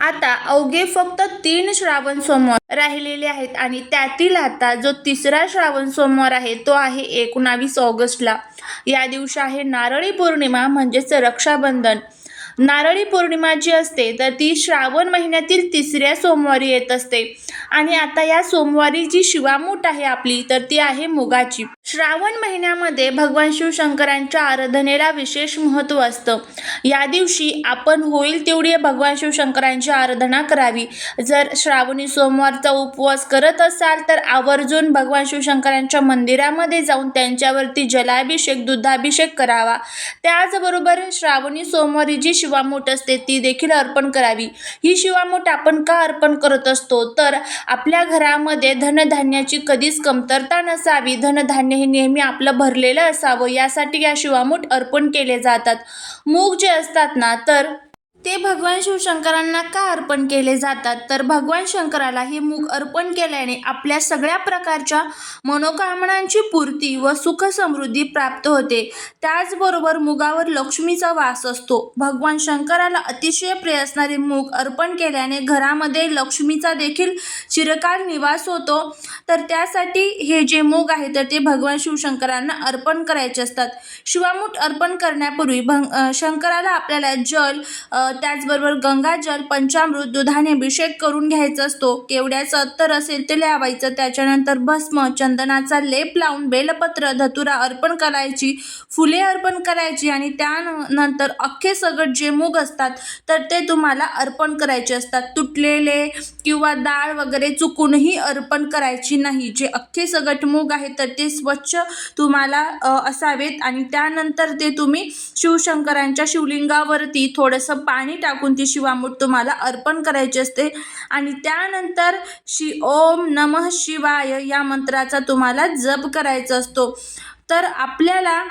आता अवघे फक्त तीन श्रावण सोमवार राहिलेले आहेत आणि त्यातील आता जो तिसरा श्रावण सोमवार आहे तो आहे एकोणावीस ऑगस्टला. या दिवशी आहे नारळी पौर्णिमा म्हणजेच रक्षाबंधन. नारळी पौर्णिमा जी असते तर ती श्रावण महिन्यातील तिसऱ्या सोमवारी येत असते. आणि आता या सोमवारी जी शिवामूठ आहे आपली तर ती आहे मुगाची. श्रावण महिन्यामध्ये भगवान शिवशंकरांच्या आराधनेला विशेष महत्त्व असतं. या दिवशी आपण होईल तेवढी भगवान शिवशंकरांची आराधना करावी. जर श्रावणी सोमवारचा उपवास करत असाल तर आवर्जून भगवान शिवशंकरांच्या मंदिरामध्ये जाऊन त्यांच्यावरती जलाभिषेक दुधाभिषेक करावा. त्याचबरोबर श्रावणी सोमवारी जी शिवामूठ असते ती देखील अर्पण करावी. ही शिवामूठ आपण का अर्पण करत असतो? तर आपल्या घरामध्ये धनधान्याची कधीच कमतरता नसावी. धनधान्य हे नेहमी आपलं भरलेलं असावं. यासाठी या शिवामूठ अर्पण केले जातात. मूग जे असतात ना तर ते भगवान शिवशंकरांना का अर्पण केले जातात? तर भगवान शंकराला हे मूग अर्पण केल्याने आपल्या सगळ्या प्रकारच्या मनोकामनांची पूर्ती व सुख समृद्धी प्राप्त होते. त्याचबरोबर मुगावर लक्ष्मीचा वास असतो. भगवान शंकराला अतिशय प्रिय असणारे मूग अर्पण केल्याने घरामध्ये लक्ष्मीचा देखील चिरकाल निवास होतो. तर त्यासाठी हे जे मूग आहे तर ते भगवान शिवशंकरांना अर्पण करायचे असतात. शिवामूठ अर्पण करण्यापूर्वी भंग शंकराला आपल्याला जल त्याचबरोबर गंगाजल पंचामृत दुधाने अभिषेक करून घ्यायचा असतो. केवड्याचं अत्तर असेल ते लावायचं. त्याच्यानंतर भस्म चंदनाचा लेप लावून बेलपत्र धतुरा अर्पण करायची फुले अर्पण करायची आणि त्यानंतर अख्खे सगट जे मूग असतात तर ते तुम्हाला अर्पण करायचे असतात. तुटलेले किंवा डाळ वगैरे चुकूनही अर्पण करायची नाही. जे अख्खे सगट मूग आहे तर ते स्वच्छ तुम्हाला असावेत. आणि त्यानंतर ते तुम्ही शिवशंकरांच्या शिवलिंगावरती थोडंसं पाणी टाकून ती शिवामूठ तुम्हाला अर्पण करायची असते. आणि त्यानंतर शि ओम नमः शिवाय या मंत्राचा तुम्हाला जप करायचा असतो. तर आपल्याला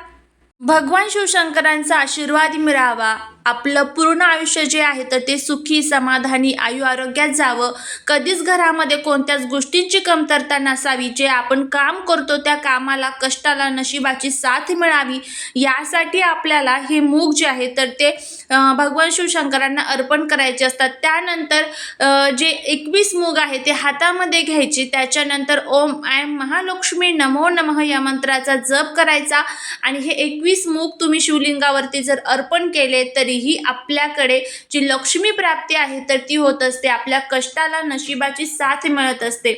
भगवान शिवशंकरांचा आशीर्वाद मिळावा. आपलं पूर्ण आयुष्य जे आहे तर ते सुखी समाधानी आयु आरोग्यात जावं. कधीच घरामध्ये कोणत्याच गोष्टींची कमतरता नसावी. जे आपण काम करतो त्या कामाला कष्टाला नशिबाची साथ मिळावी. यासाठी आपल्याला हे मूग जे आहे तर ते भगवान शिवशंकरांना अर्पण करायचे असतात. त्यानंतर जे एकवीस मूग आहे ते हातामध्ये घ्यायचे. त्याच्यानंतर ओम आय महालक्ष्मी नमो नमः या मंत्राचा जप करायचा. आणि हे एकवीस मूग तुम्ही शिवलिंगावरती जर अर्पण केले तरी तरीही आपल्याकडे जी लक्ष्मी प्राप्ती आहे तर ती होत असते. आपल्या कष्टाला नशिबाची साथ मिळत असते.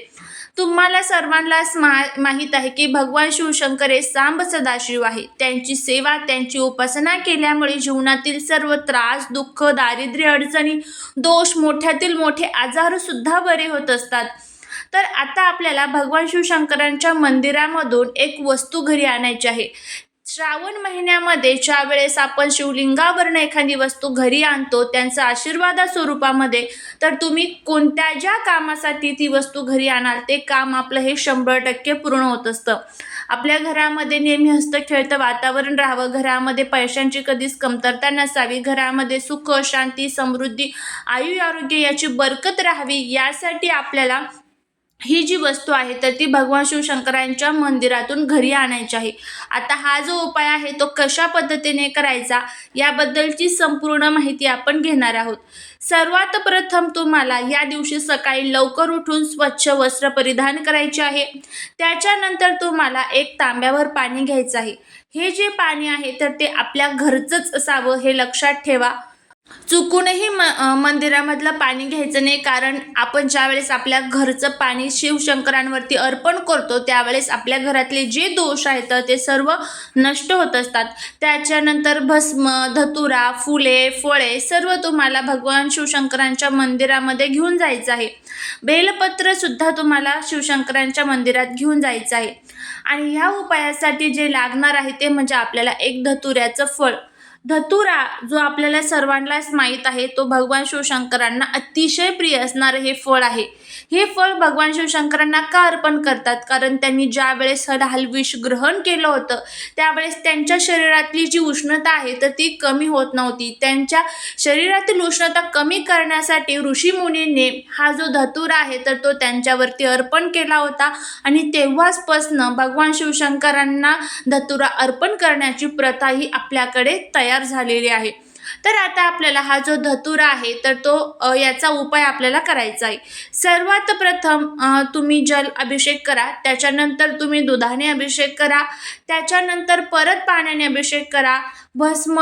तुम्हाला सर्वांनाच मा माहीत आहे की भगवान शिवशंकर हे सांब सदाशिव आहे. त्यांची सेवा त्यांची उपासना केल्यामुळे जीवनातील सर्व त्रास दुःख दारिद्र्य अडचणी दोष मोठ्यातील मोठे आजारसुद्धा बरे होत असतात. तर आता आपल्याला भगवान शिवशंकरांच्या मंदिरामधून एक वस्तू घरी आणायची आहे. श्रावण महिन्यामध्ये ज्या वेळेस आपण शिवलिंगावरनं एखादी वस्तू घरी आणतो त्यांचा आशीर्वादा स्वरूपामध्ये तर तुम्ही कोणत्या ज्या कामासाठी ती वस्तू घरी आणाल ते काम आपलं हे शंभर टक्के पूर्ण होत असतं. आपल्या घरामध्ये नेहमी हस्तखेळतं वातावरण राहावं घरामध्ये पैशांची कधीच कमतरता नसावी घरामध्ये सुख शांती समृद्धी आयु आरोग्य याची बरकत राहावी यासाठी आपल्याला ही जी वस्तू आहे तर ती भगवान शिवशंकरांच्या मंदिरातून घरी आणायची आहे. आता हा जो उपाय आहे तो कशा पद्धतीने करायचा याबद्दलची संपूर्ण माहिती आपण घेणार आहोत. सर्वात प्रथम तुम्हाला या दिवशी सकाळी लवकर उठून स्वच्छ वस्त्र परिधान करायचे आहे. त्याच्यानंतर तुम्हाला एक तांब्यावर पाणी घ्यायचं आहे. हे जे पाणी आहे तर ते आपल्या घरचंच असावं हे लक्षात ठेवा. चुकूनही म मंदिरामधलं पाणी घ्यायचं नाही कारण आपण ज्यावेळेस आपल्या घरचं पाणी शिवशंकरांवरती अर्पण करतो त्यावेळेस आपल्या घरातले जे दोष आहेत ते सर्व नष्ट होत असतात. त्याच्यानंतर भस्म धतुरा फुले फळे सर्व तुम्हाला भगवान शिवशंकरांच्या मंदिरामध्ये घेऊन जायचं आहे. बेलपत्रसुद्धा तुम्हाला शिवशंकरांच्या मंदिरात घेऊन जायचं आहे. आणि ह्या उपायासाठी जे लागणार आहे ते म्हणजे आपल्याला एक धतुऱ्याचं फळ. धतुरा जो आपल्याला सर्वांनाच माहीत आहे तो भगवान शिवशंकरांना अतिशय प्रिय असणारं हे फळ आहे. हे फळ भगवान शिवशंकरांना का अर्पण करतात? कारण त्यांनी ज्या वेळेस हलाहल विष ग्रहण केलं होतं त्यावेळेस त्यांच्या शरीरातली जी उष्णता आहे तर ती कमी होत नव्हती. त्यांच्या शरीरातील उष्णता कमी करण्यासाठी ऋषीमुनींनी हा जो धतूर आहे तर तो त्यांच्यावरती अर्पण केला होता. आणि तेव्हाचपासनं भगवान शिवशंकरांना धतुरा अर्पण करण्याची प्रथा ही आपल्याकडे तयार झालेली आहे. तर आता आपल्याला हा जो धतुरा आहे तर तो याचा उपाय आपल्याला करायचा आहे. सर्वात प्रथम तुम्ही जल अभिषेक करा त्याच्यानंतर तुम्ही दुधाने अभिषेक करा त्याच्यानंतर परत पाण्याने अभिषेक करा भस्म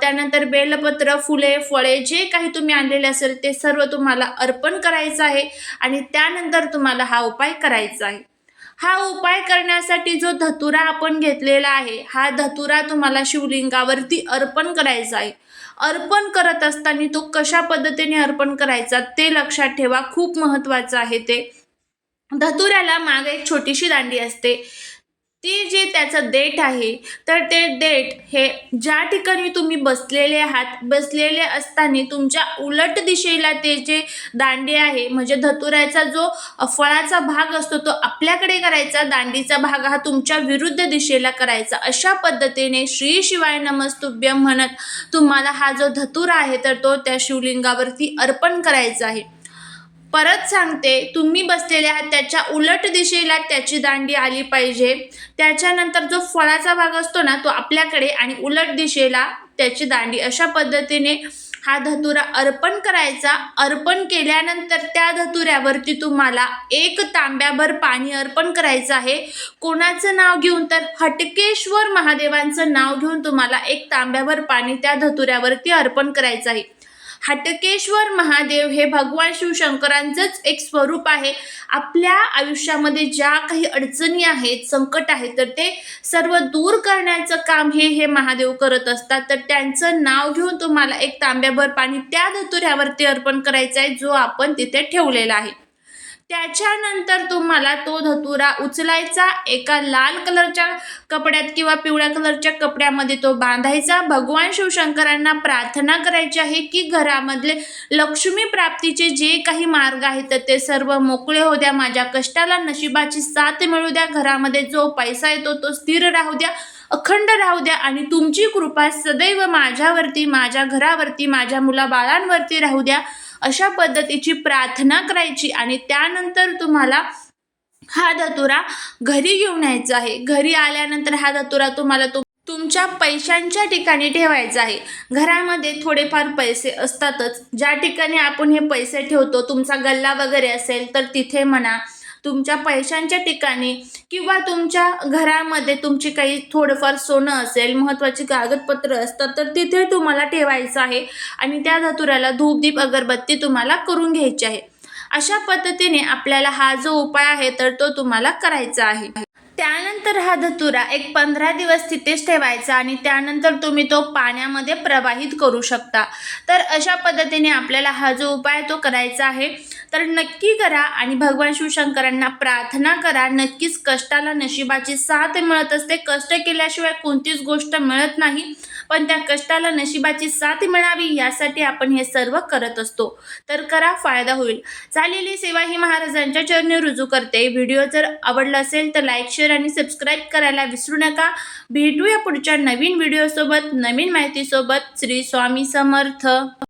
त्यानंतर बेलपत्र फुले फळे जे काही तुम्ही आणलेले असेल ते सर्व तुम्हाला अर्पण करायचं आहे आणि त्यानंतर तुम्हाला हा उपाय करायचा आहे. हा उपाय करण्यासाठी जो धतुरा आपण घेतलेला आहे हा धतुरा तुम्हाला शिवलिंगावरती अर्पण करायचा आहे. अर्पण करत असताना तो कशा पद्धतीने अर्पण करायचा ते लक्षात ठेवा खूप महत्त्वाचं आहे ते. धतुऱ्याला मागे एक छोटीशी दांडी असते. ती जे त्याचं देठ आहे तर ते देठ हे ज्या ठिकाणी तुम्ही बसलेले आहात बसलेले असताना तुमच्या उलट दिशेला ते जे दांडे आहे म्हणजे धतुराचा जो फळाचा भाग असतो तो आपल्याकडे करायचा दांडीचा भाग हा तुमच्या विरुद्ध दिशेला करायचा. अशा पद्धतीने श्री शिवाय नमस्तुभ्यम म्हणत तुम्हाला हा जो धतुरा आहे तर तो त्या शिवलिंगावरती अर्पण करायचा आहे. परत सांगते तुम्ही बसलेले आहात त्याच्या उलट दिशेला त्याची दांडी आली पाहिजे. त्याच्यानंतर जो फळाचा भाग असतो ना तो आपल्याकडे आणि उलट दिशेला त्याची दांडी. अशा पद्धतीने हा धतुरा अर्पण करायचा. अर्पण केल्यानंतर त्या धतुऱ्यावरती तुम्हाला एक तांब्याभर पाणी अर्पण करायचं आहे. कोणाचं नाव घेऊन तर हटकेश्वर महादेवांचं नाव घेऊन तुम्हाला एक तांब्याभर पाणी त्या धतुऱ्यावरती अर्पण करायचं आहे. हटकेश्वर महादेव हे भगवान शिवशंकरांचंच एक स्वरूप आहे. आपल्या आयुष्यामध्ये ज्या काही अडचणी आहेत संकट आहेत तर ते सर्व दूर करण्याचं काम हे हे महादेव करत असतात. तर त्यांचं नाव घेऊन तुम्हाला एक तांब्याभर पाणी त्या धतुऱ्यावरती अर्पण करायचं आहे जो आपण तिथे ठेवलेला आहे. त्याच्यानंतर तुम्हाला तो धतुरा उचलायचा. एका लाल कलरच्या कपड्यात किंवा पिवळ्या कलरच्या कपड्यामध्ये तो बांधायचा. भगवान शिवशंकरांना प्रार्थना करायची आहे की घरामधले लक्ष्मी प्राप्तीचे जे काही मार्ग आहेत तर ते सर्व मोकळे होऊ द्या. माझ्या कष्टाला नशिबाची साथ मिळू द्या. घरामध्ये जो पैसा येतो तो स्थिर राहू द्या अखंड राहू द्या आणि तुमची कृपा सदैव माझ्यावरती माझ्या घरावरती माझ्या मुलाबाळांवरती राहू द्या. अशा पद्धतीची प्रार्थना करायची आणि त्यानंतर तुम्हाला हा धतुरा घरी घेऊन यायचा आहे. घरी आल्यानंतर हा धतुरा तुम्हाला तुम तुमच्या पैशांच्या ठिकाणी ठेवायचा आहे. घरामध्ये थोडेफार पैसे असतातच. ज्या ठिकाणी आपण हे पैसे ठेवतो तुमचा गल्ला वगैरे असेल तर तिथे म्हणा तुमच्या पैशांच्या ठिकाणी किंवा तुमच्या घरामध्ये तुमची काही थोडंफार सोनं असेल महत्त्वाची कागदपत्र असतात तर तिथे तुम्हाला ठेवायचं आहे. आणि त्या धतुऱ्याला धूपदीप अगरबत्ती तुम्हाला करून घ्यायची आहे. अशा पद्धतीने आपल्याला हा जो उपाय आहे तर तो तुम्हाला करायचा आहे. त्यानंतर हा धतुरा एक पंधरा दिवस तिथेच ठेवायचा आणि त्यानंतर तुम्ही तो पाण्यामध्ये प्रवाहित करू शकता. तर अशा पद्धतीने आपल्याला हा जो उपाय तो करायचा आहे तर नक्की करा आणि भगवान शिवशंकरांना प्रार्थना करा. नक्कीच कष्टाला नशिबाची साथ मिळत असते. कष्ट केल्याशिवाय कोणतीच गोष्ट मिळत नाही. पण त्या कष्टाला नशिबाची साथ मिळावी यासाठी आपण हे सर्व करत असतो. तर करा फायदा होईल. झालेली सेवा ही महाराजांच्या चरणी रुजू करते. व्हिडिओ जर आवडला असेल तर लाईक शेअर आणि सबस्क्राईब करायला विसरू नका. भेटूया पुढच्या नवीन व्हिडिओसोबत नवीन माहितीसोबत. श्री स्वामी समर्थ.